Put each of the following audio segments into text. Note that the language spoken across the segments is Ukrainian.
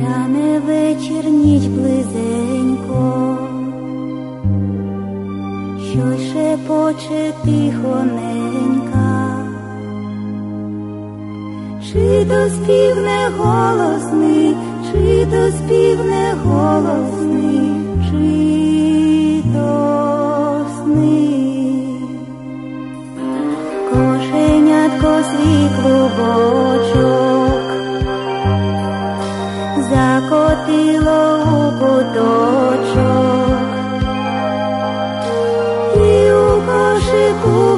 Тане вечір ніч близенько, щось шепоче тихоненька, чи то спів не голосний, чи то спів не голосний, чи то сни. Кошенятко свій клубочок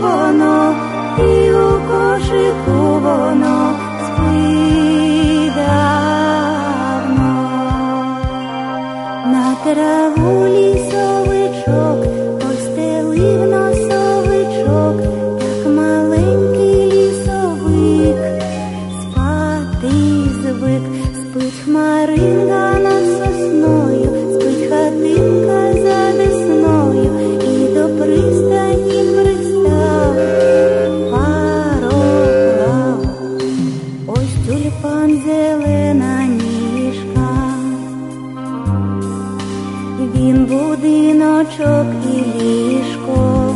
воно, і у кошику воно спить давно. На траву тюльпан зелена ніжка. Він будиночок і ліжко,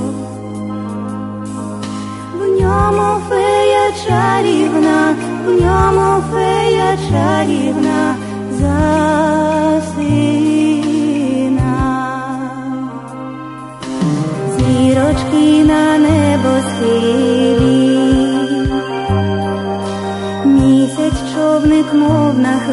в ньому фея чарівна, в ньому фея чарівна засина. Зірочки на небосхилі, סיק מוב נח